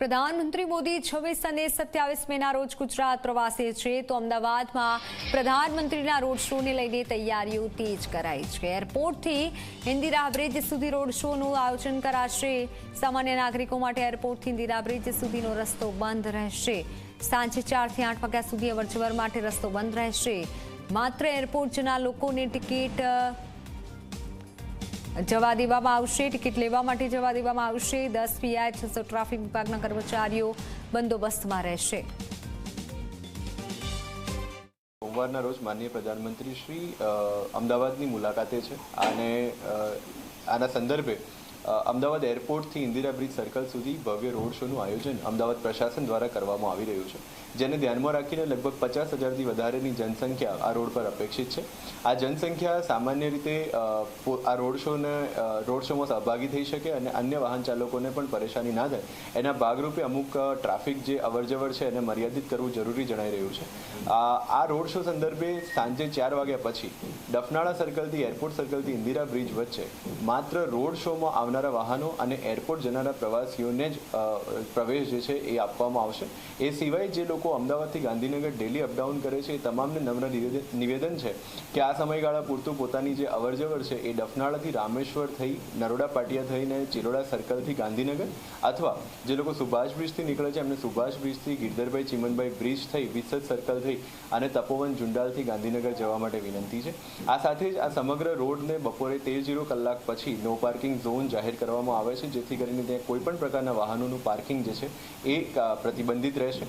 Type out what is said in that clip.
પ્રધાનમંત્રી મોદી છવ્વીસ અને સત્યાવીસ મેના રોજ ગુજરાત પ્રવાસે છે. તો અમદાવાદમાં પ્રધાનમંત્રીના રોડ શોને લઈને તૈયારીઓ તેજ કરાઈ છે. એરપોર્ટથી ઇન્દિરા બ્રિજ સુધી રોડ શોનું આયોજન કરાશે. સામાન્ય નાગરિકો માટે એરપોર્ટથી ઇન્દિરા બ્રિજ સુધીનો રસ્તો બંધ રહેશે. સાંજે ચારથી આઠ વાગ્યા સુધી અવરજવર માટે રસ્તો બંધ રહેશે. માત્ર એરપોર્ટ જના લોકોને ટિકિટ જવા દેવામાં આવશે, ટિકિટ લેવા માટે જવા દેવામાં આવશે. દસ પીઆઈ, છસો ટ્રાફિક વિભાગના કર્મચારીઓ બંદોબસ્તમાં રહેશે. સોમવારના રોજ માનનીય પ્રધાનમંત્રી શ્રી અમદાવાદની મુલાકાતે છે. અને આના સંદર્ભે અમદાવાદ એરપોર્ટથી ઇન્દિરા બ્રિજ સર્કલ સુધી ભવ્ય રોડ શોનું આયોજન અમદાવાદ પ્રશાસન દ્વારા કરવામાં આવી રહ્યું છે, જેને ધ્યાનમાં રાખીને લગભગ પચાસ હજારથી વધારેની જનસંખ્યા આ રોડ પર અપેક્ષિત છે. આ જનસંખ્યા સામાન્ય રીતે આ રોડ શોને રોડ શોમાં સહભાગી થઈ શકે અને અન્ય વાહન ચાલકોને પણ પરેશાની ના થાય. એના ભાગરૂપે અમુક ટ્રાફિક જે અવરજવર છે એને મર્યાદિત કરવું જરૂરી જણાઈ રહ્યું છે. આ રોડ શો સંદર્ભે સાંજે ચાર વાગ્યા પછી ડફનાળા સર્કલથી, એરપોર્ટ સર્કલથી ઇન્દિરા બ્રિજ વચ્ચે માત્ર રોડ શોમાં આવનારા વાહનો અને એરપોર્ટ જનારા પ્રવાસીઓને જ પ્રવેશ જે છે એ આપવામાં આવશે. એ સિવાય જે લોકો અમદાવાદથી ગાંધીનગર ડેલી અપડાઉન કરે છે એ તમામને નમ્ર નિવેદન- છે કે આ સમયગાળા પૂરતું પોતાની જે અવરજવર છે એ ડફનાળાથી રામેશ્વર થઈ, નરોડા પાટિયા થઈને ચિરોડા સર્કલથી ગાંધીનગર અથવા જે લોકો સુભાષ બ્રિજથી નીકળે છે એમને સુભાષ બ્રિજથી ગિરધરભાઈ ચિમનભાઈ બ્રિજ થઈ, વિસદ સર્કલ થઈ અને તપોવન જુંડાલથી ગાંધીનગર જવા માટે વિનંતી છે. આ સાથે જ આ સમગ્ર રોડને બપોરે તેર જીરો કલાક પછી નો પાર્કિંગ ઝોન જાહેર કરવામાં આવે છે, જેથી કરીને ત્યાં કોઈપણ પ્રકારના વાહનોનું પાર્કિંગ જે છે એ પ્રતિબંધિત રહેશે.